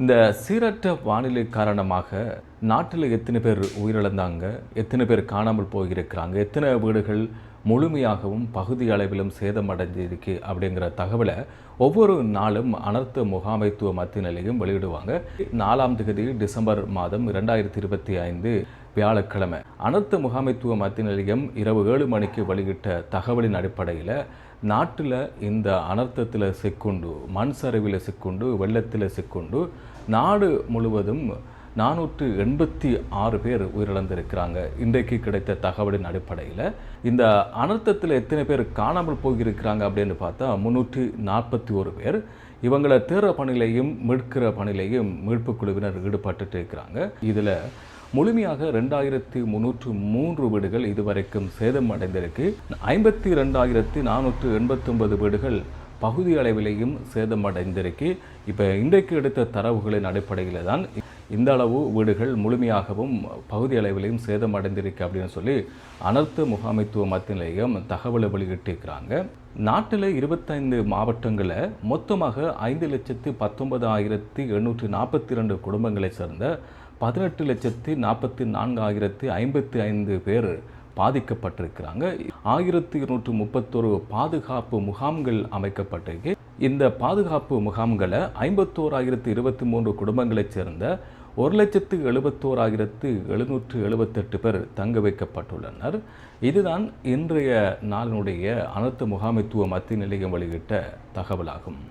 இந்த சீரற்ற வானிலை காரணமாக நாட்டில் எத்தனை பேர் உயிரிழந்தாங்க எத்தனை பேர் காணாமல் போயிருக்கிறாங்க எத்தனை வீடுகள் முழுமையாகவும் பகுதி அளவிலும் சேதமடைஞ்சிருக்கு அப்படிங்கிற தகவலை ஒவ்வொரு நாளும் அனர்த்த முகாமைத்துவ மத்திய நிலையம் வெளியிடுவாங்க. நாலாம் தேதி டிசம்பர் மாதம் இரண்டாயிரத்தி இருபத்தி ஐந்து வியாழக்கிழமை. அனர்த்த முகாமைத்துவ மத்திய நிலையம் இரவு ஏழு மணிக்கு வெளியிட்ட தகவலின் அடிப்படையில் நாட்டில் இந்த அனர்த்தத்தில் சிக்குண்டு மண் சரிவில் சிக்குண்டு வெள்ளத்தில் சிக்குண்டு நாடு முழுவதும் நானூற்று எண்பத்தி ஆறு பேர் உயிரிழந்திருக்கிறாங்க. இன்றைக்கு கிடைத்த தகவலின் அடிப்படையில் இந்த அனர்த்தத்தில் எத்தனை பேர் காணாமல் போயிருக்கிறாங்க அப்படின்னு பார்த்தா முன்னூற்றி நாற்பத்தி ஒரு பேர். இவங்களை தேர்ற பணியிலையும் மீட்கிற பணியிலையும் மீட்பு குழுவினர் ஈடுபட்டுட்டு இருக்கிறாங்க. இதில் முழுமையாக ரெண்டாயிரத்தி முந்நூற்று மூன்று வீடுகள் இதுவரைக்கும் சேதம் அடைந்திருக்கு. ஐம்பத்தி ரெண்டாயிரத்தி நானூற்று எண்பத்தொன்பது வீடுகள் பகுதி அளவிலேயும் சேதம் அடைந்திருக்கு. இப்போ இன்றைக்கு எடுத்த தரவுகளின் அடிப்படையில் தான் இந்த அளவு வீடுகள் முழுமையாகவும் பகுதி அளவிலையும் சேதம் அடைந்திருக்கு அப்படின்னு சொல்லி அனர்த்த முகாமைத்துவ மத்திய நிலையம் தகவலை வெளியிட்டிருக்கிறாங்க. நாட்டில் இருபத்தைந்து மாவட்டங்களில் மொத்தமாக ஐந்து லட்சத்து பத்தொன்பதாயிரத்தி எண்ணூற்றி நாற்பத்தி ரெண்டு குடும்பங்களை சேர்ந்த பதினெட்டு லட்சத்தி நாற்பத்தி நான்காயிரத்து ஐம்பத்தி ஐந்து பேர் பாதிக்கப்பட்டிருக்கிறாங்க. ஆயிரத்தி இருநூற்று முப்பத்தொரு பாதுகாப்பு முகாம்கள் அமைக்கப்பட்டிருக்கு. இந்த பாதுகாப்பு முகாம்களை ஐம்பத்தோராயிரத்து இருபத்தி மூன்று குடும்பங்களைச் சேர்ந்த ஒரு லட்சத்து எழுபத்தோராயிரத்து எழுநூற்று எழுபத்தெட்டு பேர் தங்க வைக்கப்பட்டுள்ளனர். இதுதான் இன்றைய நாளினுடைய அனர்த்த முகாமைத்துவ மத்திய நிலையம் வெளியிட்ட தகவலாகும்.